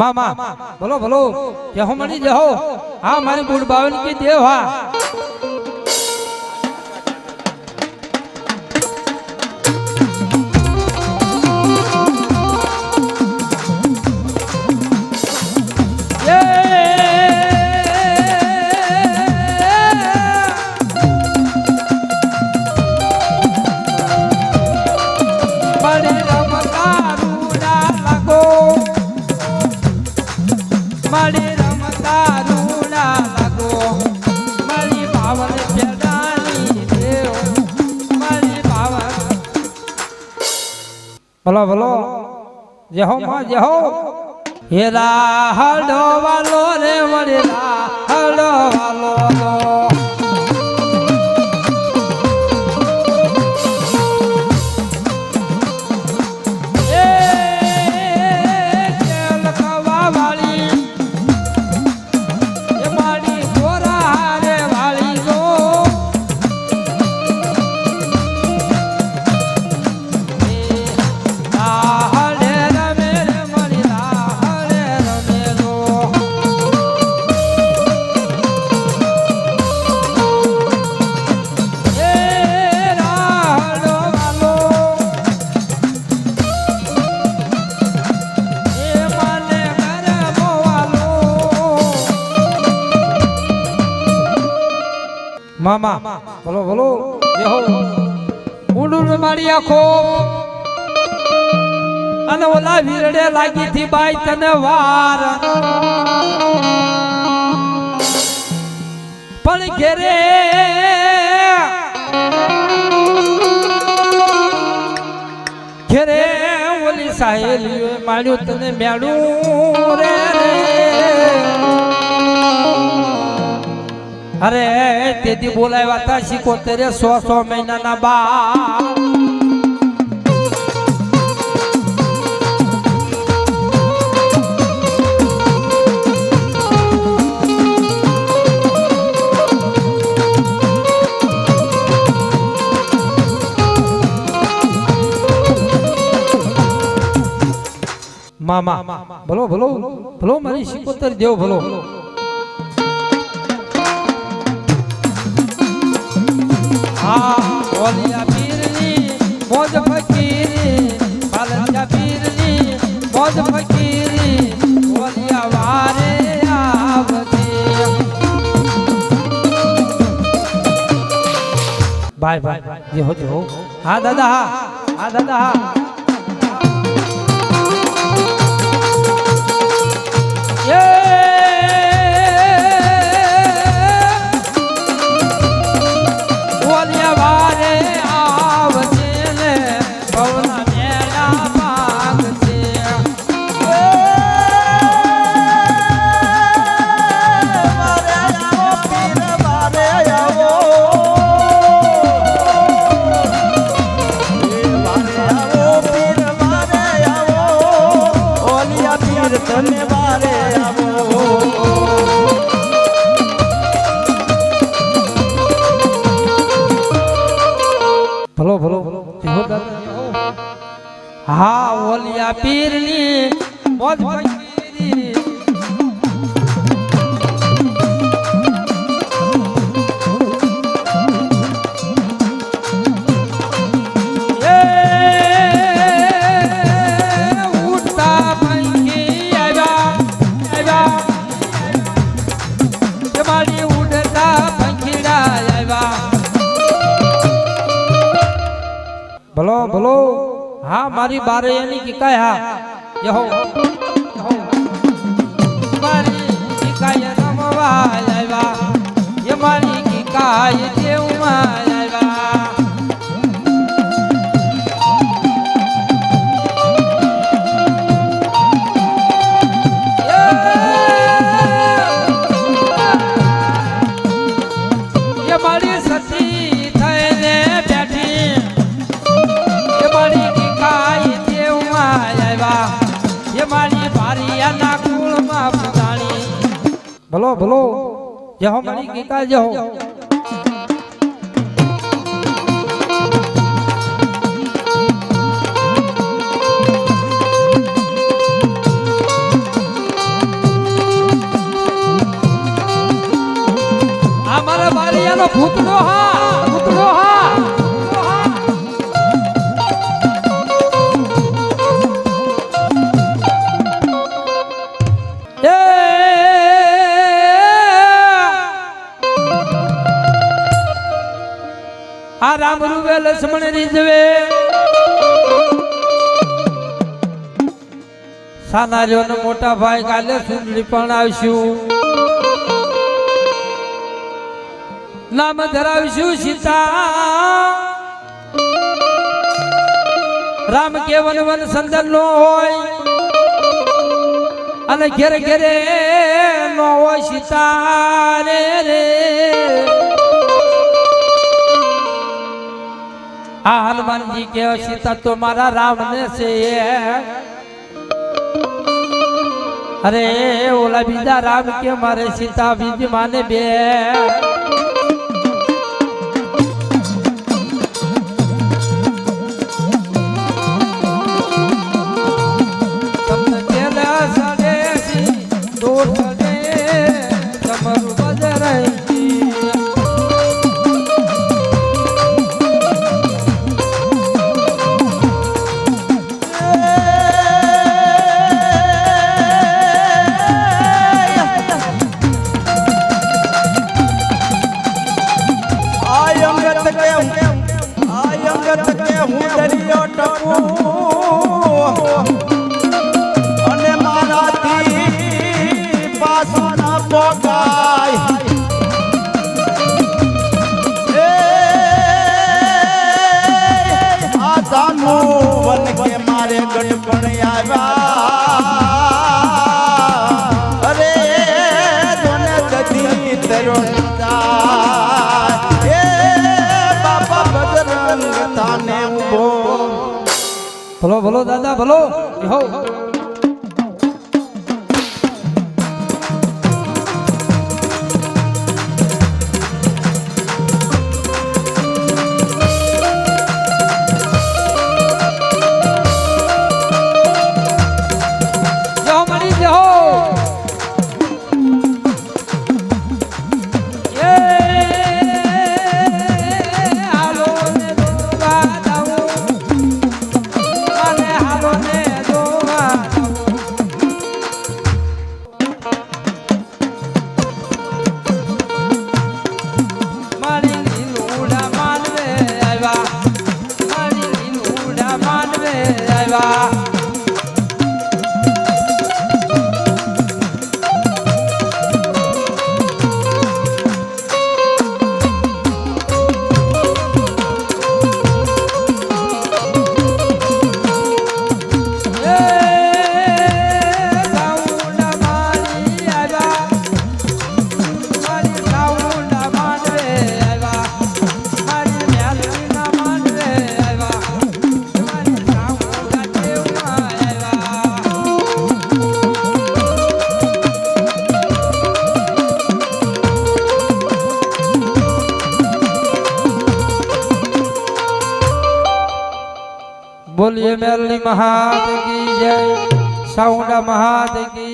માં માં બોલો બોલો જહો મળી જહો હા મારી બુડ બાવન કી દેવ ભલો ભલો હો માં જેહો હેરા હડો વાલો રે વડેલા હડો વાલો મામા. બોલો બોલો. જે હો. ઊંડું મારી આખો. અને ઓલા વીરડે લાગી થી બાઈ તને વાર. પણ ઘેરે ઘેરે ઓલી સાહેલીએ માર્યું તને મેળું રે. અરે તેથી બોલાવ્યા હતા સિકોતેરે સો સો મહિનાના બા મામા ભલો ભલો ભલો મારી શીખોતર દેવ ભલો હા ઓલિયા પીરની મોજ ફકીરી પાલનજા પીરની મોજ ફકીરી ઓલિયા વારે બાય બાય જે હા, દાદા, હા. હા, દાદા, હા. ભલો ભલો. હા ઓલિયા પીરની મોજ મારી બારે એની કિકાય હા યહો યહો. મારી કિકાય રમવા આવ્યા એ મારી કિકાય દેવમાં આવ્યા ભલો ભલો જય હો મારી ગીતા જય હો ભૂત નો હા. આ રામ રૂવે લક્ષ્મણ રીઝવે. સાના જો મોટા ભાઈ કાલે સુંદરી પણ આવશું. નામ ધરાવીશું સીતા. રામ કેવન વન સંદન નો હોય અને ઘેરે ઘેરે નો હોય સીતા. રે રે. આ હનુમાનજી કે સીતા તો મારા રામ ને છે. અરે ઓલા બીજા રામ કે મારે સીતા બીજી માને બે. પાછું ના પોકાય વન કે મારે ગઢપણ આવ્યા અરે જોને દધી તરો એ તાને ભલો ભલો દાદા ભલો હો આવ્યા એ મેલની મહાદેવ કી જય. સાઉન્ડ મહાદેવ કી